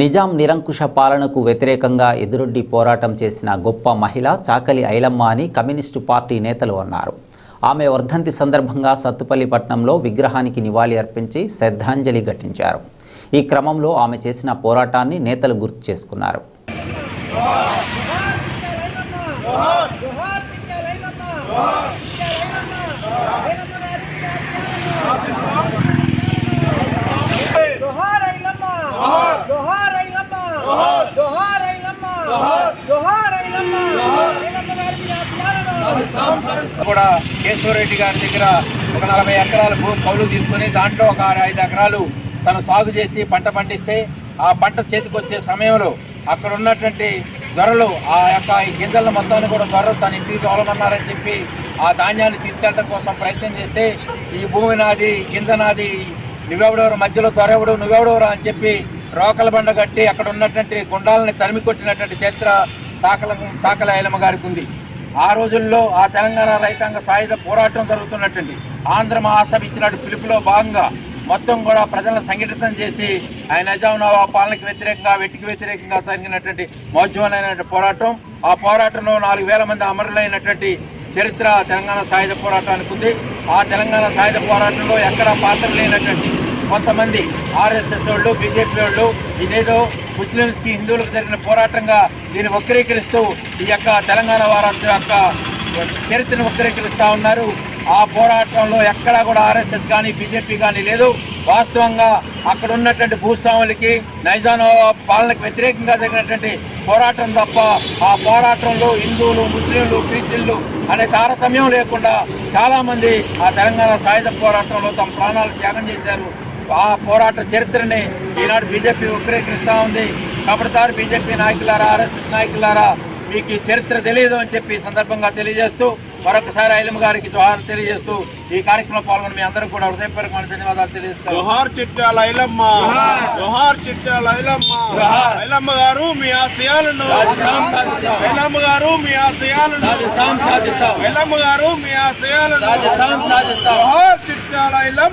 నిజాం నిరంకుశ పాలనకు వ్యతిరేకంగా ఎదురొడ్డి పోరాటం చేసిన గొప్ప మహిళ చాకలి ఐలమ్మ అని కమ్యూనిస్టు పార్టీ నేతలు అన్నారు. ఆమె వర్ధంతి సందర్భంగా సత్తుపల్లి పట్టణంలో విగ్రహానికి నివాళి అర్పించి శ్రద్ధాంజలి ఘటించారు. ఈ క్రమంలో ఆమె చేసిన పోరాటాన్ని నేతలు గుర్తు చేసుకున్నారు. జోహార్ జోహార్ టిక్కా లైలమ్మ జోహార్ ఐలమ్మ జోహార్ ఐలమ్మ జోహార్ ఐలమ్మ జోహార్ ఐలమ్మ ఐలమ్మ గారికి ఆత్మాలను కూడా కేశవరెడ్డి గారి దగ్గర ఒక నలభై ఎకరాల కౌలు తీసుకొని దాంట్లో ఒక ఆరు ఐదు ఎకరాలు తను సాగు చేసి పంట పండిస్తే ఆ పంట చేతికొచ్చే సమయంలో అక్కడ ఉన్నటువంటి దొరలు ఆ యొక్క ఈ గింజలను మొత్తాన్ని కూడా ధరలు తన ఇంటికి తోలమన్నారని చెప్పి ఆ ధాన్యాన్ని తీసుకెళ్ళడం కోసం ప్రయత్నం చేస్తే ఈ భూమి నాది గింజ నాది నువ్వెవడెవరు మధ్యలో దొరెవడు నువ్వెవడెవరు అని చెప్పి రోకల బండ కట్టి అక్కడ ఉన్నటువంటి గుండాలని తరిమి కొట్టినటువంటి చరిత్ర తాకల తాకల ఐలమ్మ గారికి ఉంది. ఆ రోజుల్లో ఆ తెలంగాణ రైతాంగ సాయుధ పోరాటం జరుగుతున్నటువంటి ఆంధ్ర మహాసభ ఇచ్చినట్టు పిలుపులో భాగంగా మొత్తం కూడా ప్రజలను సంఘటితం చేసి ఆయన నిజాం నవాబ్ పాలనకి వ్యతిరేకంగా వెట్టికి వ్యతిరేకంగా జరిగినటువంటి మౌజ్యమైనటువంటి పోరాటం. ఆ పోరాటంలో నాలుగు వేల మంది అమరులైనటువంటి చరిత్ర తెలంగాణ సాయుధ పోరాటానికి ఉంది. ఆ తెలంగాణ సాయుధ పోరాటంలో ఎక్కడా పాత్ర లేనటువంటి కొంతమంది ఆర్ఎస్ఎస్ వాళ్ళు బీజేపీ వాళ్ళు ఇదేదో ముస్లిమ్స్కి హిందువులకు జరిగిన పోరాటంగా దీన్ని వక్రీకరిస్తూ ఈ యొక్క తెలంగాణ వారసు యొక్క చరిత్రను వక్రీకరిస్తూ ఉన్నారు. ఆ పోరాటంలో ఎక్కడా కూడా ఆర్ఎస్ఎస్ కానీ బీజేపీ కానీ లేదు. వాస్తవంగా అక్కడ ఉన్నటువంటి భూస్వాములకి నైజాం పాలనకు వ్యతిరేకంగా జరిగినటువంటి పోరాటం తప్ప ఆ పోరాటంలో హిందువులు ముస్లింలు క్రిస్టియన్లు అనే తారతమ్యం లేకుండా చాలామంది ఆ తెలంగాణ సాయుధ పోరాటంలో తమ ప్రాణాలు త్యాగం చేశారు. ఆ పోరాట చరిత్రని ఈనాడు బీజేపీ వక్రీకరిస్తూ ఉంది. కబడతారు బీజేపీ నాయకులారా ఆర్ఎస్ఎస్ నాయకులారా మీకు ఈ చరిత్ర తెలియదు అని చెప్పి ఈ సందర్భంగా తెలియజేస్తూ మరొకసారి ఐలమ్మ గారికి జోహార్ తెలియజేస్తూ ఈ కార్యక్రమంలో పాల్గొన్న మీ అందరూ కూడా హృదయపూర్వకమైన ధన్యవాదాలు తెలియజేస్తాను. జోహార్ చిట్టాల ఐలమ్మ. జోహార్. చిట్టాల ఐలమ్మ. జోహార్. ఐలమ్మ గారు మీ ఆశయాలను. సాధిస్తాం, సాధిస్తాం. ఐలమ్మ గారు మీ ఆశయాలను. సాధిస్తాం, సాధిస్తాం. ఐలమ్మ గారు మీ ఆశయాలను. సాధిస్తాం, సాధిస్తాం. జోహార్ చిట్టాల ఐలమ్మ.